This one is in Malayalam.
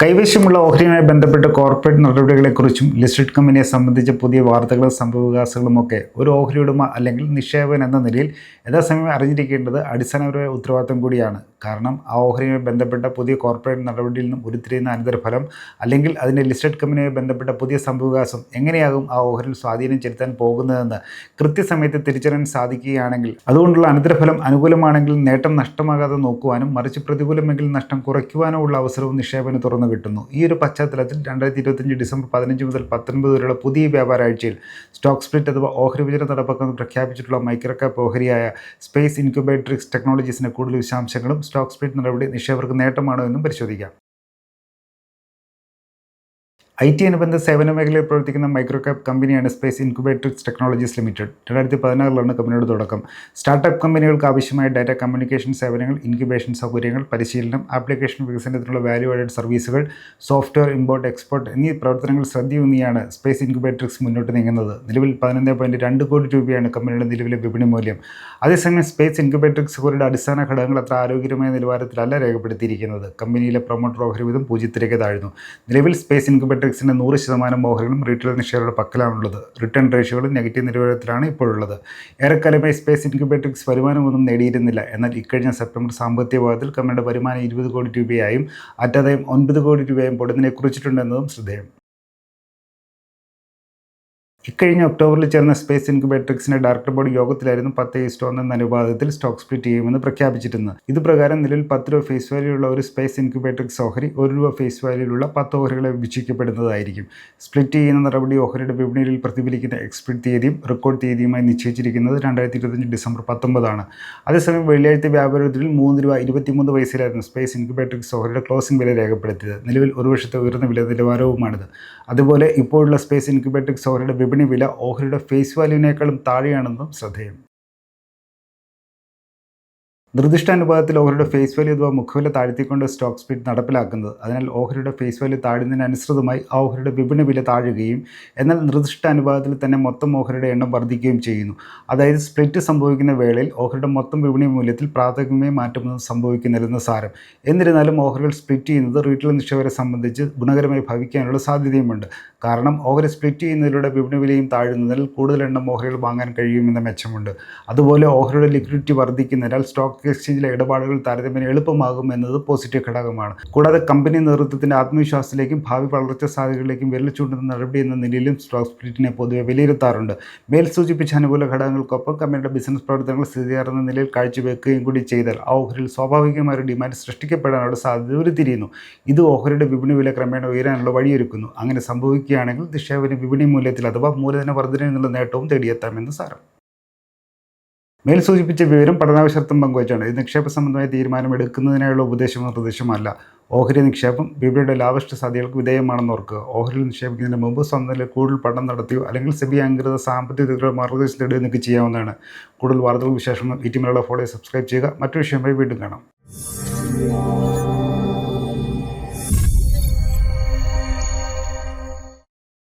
കൈവശമുള്ള ഓഹരിയുമായി ബന്ധപ്പെട്ട കോർപ്പറേറ്റ് നടപടികളെക്കുറിച്ചും ലിസ്റ്റഡ് കമ്പനിയെ സംബന്ധിച്ച പുതിയ വാർത്തകളും സംഭവവികാസങ്ങളും ഒക്കെ ഒരു ഓഹരി ഉടമ അല്ലെങ്കിൽ നിക്ഷേപകൻ എന്ന നിലയിൽ യഥാസമയം അറിഞ്ഞിരിക്കേണ്ടത് അടിസ്ഥാനപരമായ ഉത്തരവാദിത്തം കൂടിയാണ്. കാരണം ആ ഓഹരിയുമായി ബന്ധപ്പെട്ട പുതിയ കോർപ്പറേറ്റ് നടപടിയിൽ നിന്നും ഉരുത്തിരിയുന്ന അനന്തരഫലം അല്ലെങ്കിൽ അതിന്റെ ലിസ്റ്റഡ് കമ്പനിയുമായി ബന്ധപ്പെട്ട പുതിയ സംഭവവികാസം എങ്ങനെയാകും ആ ഓഹരിയിൽ സ്വാധീനം ചെലുത്താൻ പോകുന്നതെന്ന് കൃത്യസമയത്ത് തിരിച്ചറിയാൻ സാധിക്കുകയാണെങ്കിൽ അതുകൊണ്ടുള്ള അനന്തരഫലം അനുകൂലമാണെങ്കിൽ നേട്ടം നഷ്ടമാകാതെ നോക്കുവാനും മറിച്ച് പ്രതികൂലമെങ്കിൽ നഷ്ടം കുറയ്ക്കുവാനോ ഉള്ള അവസരവും നിക്ഷേപന് തുറന്നു കിട്ടുന്നു. ഈ ഒരു പശ്ചാത്തലത്തിൽ രണ്ടായിരത്തി ഇരുപത്തഞ്ച് ഡിസംബർ പതിനഞ്ച് മുതൽ പത്തൊൻപത് വരെയുള്ള പുതിയ വ്യാപാര ആഴ്ചയിൽ സ്റ്റോക്ക് സ്പ്ലിറ്റ് അഥവാ ഓഹരി വിഭജനം നടപ്പാക്കുന്നത് പ്രഖ്യാപിച്ചിട്ടുള്ള മൈക്രോ ക്യാപ്പ് ഓഹരിയായ സ്പേസ് ഇൻക്യുബേറ്ററിക്സ് ടെക്നോളജീസിന് കൂടുതൽ വിശദാംശങ്ങളും സ്റ്റോക്ക് സ്പ്ലിറ്റ് നടപടി നിക്ഷേപകർക്ക് നേട്ടമാണോ എന്നും പരിശോധിക്കാം. ഐ ടി അനുബന്ധ സേവന മേഖലയിൽ പ്രവർത്തിക്കുന്ന മൈക്രോ ക്യാപ് കമ്പനിയാണ് സ്പേസ് ഇൻക്യുബേറ്ററിക്സ് ടെക്നോളജീസ് ലിമിറ്റഡ്. രണ്ടായിരത്തി പതിനാറിലാണ് കമ്പനിയുടെ തുടക്കം. സ്റ്റാർട്ടപ്പ് കമ്പനികൾക്ക് ആവശ്യമായ ഡാറ്റ കമ്മ്യൂണിക്കേഷൻ സേവനങ്ങൾ ഇൻക്യുബേഷൻ സൗകര്യങ്ങൾ പരിശീലനം ആപ്ലിക്കേഷൻ വികസനത്തിനുള്ള വാല്യൂ ആഡഡ് സർവീസുകൾ സോഫ്റ്റ്വെയർ ഇമ്പോർട്ട് എക്സ്പോർട്ട് എന്നീ പ്രവർത്തനങ്ങൾ ശ്രദ്ധയൂന്നിയാണ് സ്പേസ് ഇൻക്യുബേറ്ററിക്സ് മുന്നോട്ട് നീങ്ങുന്നത്. നിലവിൽ പതിനൊന്ന് പോയിന്റ് രണ്ട് കോടി രൂപയാണ് കമ്പനിയുടെ നിലവിലെ വിപണി മൂല്യം. അതേസമയം സ്പേസ് ഇൻക്യുബേറ്ററിക്സ് അവരുടെ അടിസ്ഥാന ഘടകങ്ങൾ അത്ര ആരോഗ്യകരമായ നിലവാരത്തിലല്ല രേഖപ്പെടുത്തിയിരിക്കുന്നത്. കമ്പനിയിലെ പ്രൊമോട്ടർ ഓഹരി വിധം പൂജ്യത്തിലേക്ക് താഴ്ന്നു. നിലവിൽ സ്പേസ് ഇൻക്യുബേറ്ററിക്സിന്റെ നൂറ് ശതമാനം ഓഹരികളും റീറ്റെയിൽ നിക്ഷേപകരുടെ പക്കലാണുള്ളത്. റിട്ടേൺ റേഷ്യോകളും നെഗറ്റീവ് നിലവാരത്തിലാണ് ഇപ്പോഴുള്ളത്. ഏറെക്കാലമായി സ്പേസ് ഇൻക്യുബേറ്ററിക്സ് വരുമാനമൊന്നും നേടിയിരുന്നില്ല. എന്നാൽ ഇക്കഴിഞ്ഞ സെപ്റ്റംബർ സാമ്പത്തിക പാദത്തിൽ കമ്പനിയുടെ വരുമാനം ഇരുപത് കോടി രൂപയായും അറ്റാദായം ഒൻപത് കോടി രൂപയായും പൊടുന്നതിനെ കുറിച്ചിട്ടുണ്ടെന്നതും ശ്രദ്ധേയം. ഇക്കഴിഞ്ഞ ഒക്ടോബറിൽ ചേർന്ന സ്പേസ് ഇൻക്യുബേറ്ററിക്സിന്റെ ഡയറക്ടർ ബോർഡ് യോഗത്തിലായിരുന്നു പത്ത് ഈസ്റ്റോ എന്ന അനുപാതത്തിൽ സ്റ്റോക്ക് സ്പ്ലിറ്റ് ചെയ്യുമെന്ന് പ്രഖ്യാപിച്ചിരുന്നത്. ഇതുപ്രകാരം നിലവിൽ പത്ത് രൂപ ഫേസ് വാല്യൂ ഉള്ള ഒരു സ്പേസ് ഇൻക്യുബേറ്ററിക്സ് ഓഹരി ഒരു രൂപ ഫേസ് വാല്യൂലുള്ള പത്ത് ഓഹരികളെ വിഭജിക്കപ്പെടുന്നതായിരിക്കും. സ്പ്ലിറ്റ് ചെയ്യുന്ന നടപടി ഓഹരിയുടെ വിപണിയിൽ പ്രതിഫലിക്കുന്ന എക്സ്പ്ലിറ്റ് തീയതിയും റെക്കോർഡ് തീയതിയുമായി നിശ്ചയിച്ചിരിക്കുന്നത് രണ്ടായിരത്തി ഇരുപത്തഞ്ച് ഡിസംബർ പത്തൊമ്പതാണ്. അതേസമയം വെള്ളിയാഴ്ച വ്യാപാരത്തിൽ മൂന്ന് രൂപ ഇരുപത്തിമൂന്ന് പൈസയിലായിരുന്നു സ്പേസ് ഇൻക്യുബേറ്ററിക്സ് ഓഹരിയുടെ ക്ലോസിംഗ് വില രേഖപ്പെടുത്തിയത്. നിലവിൽ ഒരു വർഷത്തെ ഉയർന്ന വില നിലവാരവുമാണിത്. അതുപോലെ ഇപ്പോഴുള്ള സ്പേസ് ഇൻക്യുബേറ്ററിക്സ് ഓഹരിയുടെ വിപണി വില ഓഹരിയുടെ ഫേസ് വാല്യൂവിനേക്കാളും താഴെയാണെന്നും ശ്രദ്ധേയം. നിർദ്ദിഷ്ടാനുപാതത്തിൽ ഓഹരിയുടെ ഫേസ് വാല്യൂ അഥവാ മുഖവില താഴ്ത്തിക്കൊണ്ട് സ്റ്റോക്ക് സ്പീഡ് നടപ്പിലാക്കുന്നത്. അതിനാൽ ഓഹരിയുടെ ഫേസ് വാല്യൂ താഴുന്നതിനനുസൃതമായി ആ ഓഹരിയുടെ വിപണി വില താഴുകയും എന്നാൽ നിർദ്ദിഷ്ട അനുപാതത്തിൽ തന്നെ മൊത്തം ഓഹരിയുടെ എണ്ണം വർദ്ധിക്കുകയും ചെയ്യുന്നു. അതായത് സ്പ്ലിറ്റ് സംഭവിക്കുന്ന വേളയിൽ ഓഹരിയുടെ മൊത്തം വിപണി മൂല്യത്തിൽ പ്രാഥമികമായി മാറ്റമൊന്നും സംഭവിക്കുന്നില്ലെന്ന് സാരം. എന്നിരുന്നാലും ഓഹരികൾ സ്പ്ലിറ്റ് ചെയ്യുന്നത് റീറ്റെയിൽ നിക്ഷേപകരെ സംബന്ധിച്ച് ഗുണകരമായി ഭവിക്കാനുള്ള സാധ്യതയുമുണ്ട്. കാരണം ഓഹരി സ്പ്ലിറ്റ് ചെയ്യുന്നതിലൂടെ വിപണി വിലയും താഴുന്നതിൽ കൂടുതൽ എണ്ണം ഓഹരികൾ വാങ്ങാൻ കഴിയുമെന്ന മെച്ചമുണ്ട്. അതുപോലെ ഓഹരിയുടെ ലിക്വിഡിറ്റി വർദ്ധിക്കുന്നതിനാൽ സ്റ്റോക്ക് എക്സ്ചേഞ്ചിലെ ഇടപാടുകൾ താരതമ്യേന എളുപ്പമാകും എന്നത് പോസിറ്റീവ് ഘടകമാണ്. കൂടാതെ കമ്പനി നേതൃത്വത്തിന്റെ ആത്മവിശ്വാസത്തിലേക്കും ഭാവി വളർച്ച സാധ്യതകളിലേക്കും വിരൽ ചൂണ്ടുന്ന നടപടി എന്ന നിലയിലും സ്റ്റോക്ക് സ്പ്ലിറ്റിനെ പൊതുവെ വിലയിരുത്താറുണ്ട്. മേൽ സൂചിപ്പിച്ച അനുകൂല ഘടകങ്ങൾക്കൊപ്പം കമ്പനിയുടെ ബിസിനസ് പ്രവർത്തനങ്ങൾ സ്ഥിതിയാർന്ന നിലയിൽ കാഴ്ചവെക്കുകയും കൂടി ചെയ്താൽ ആ ഓഹരിയിൽ സ്വാഭാവികമായ ഒരു ഡിമാൻഡ് സൃഷ്ടിക്കപ്പെടാനുള്ള സാധ്യത ഉരുത്തിരിയുന്നു. ഇത് ഓഹരിയുടെ വിപണി വില ക്രമേണ ഉയരാനുള്ള വഴിയൊരുക്കുന്നു. അങ്ങനെ സംഭവിക്കുകയാണെങ്കിൽ നിക്ഷേപന വിപണി മൂല്യത്തിൽ അഥവാ മൂലധന വർധനയിൽ നിന്നുള്ള നേട്ടവും തേടിയെത്താമെന്ന് സാരം. മേൽ സൂചിപ്പിച്ച വിവരം പഠനാവശ്യർത്ഥം പങ്കുവച്ചാണ്. ഇത് നിക്ഷേപ സംബന്ധമായ തീരുമാനം എടുക്കുന്നതിനായുള്ള ഉപദേശമോ നിർദ്ദേശമല്ല. ഓഹരി നിക്ഷേപം വിപണിയുടെ ലാഭഷ്ട സാധ്യതകൾക്ക് വിധേയമാണെന്ന് ഓർക്കുക. ഓഹരിയിൽ നിക്ഷേപിക്കുന്നതിന് മുമ്പ് സ്വന്തം കൂടുതൽ പഠനം നടത്തിയോ അല്ലെങ്കിൽ സെബി അംഗീകൃത സാമ്പത്തിക വിദഗ്ധരുടെ മാർഗനിർദ്ദേശം തേടിയോ നിങ്ങൾക്ക് ചെയ്യാവുന്നതാണ്. കൂടുതൽ വാർത്തകൾ വിശേഷങ്ങൾ ഈ ടീമിലുള്ള ഫോളോ സബ്സ്ക്രൈബ് ചെയ്യുക. മറ്റു വിഷയമായി വീണ്ടും കാണാം.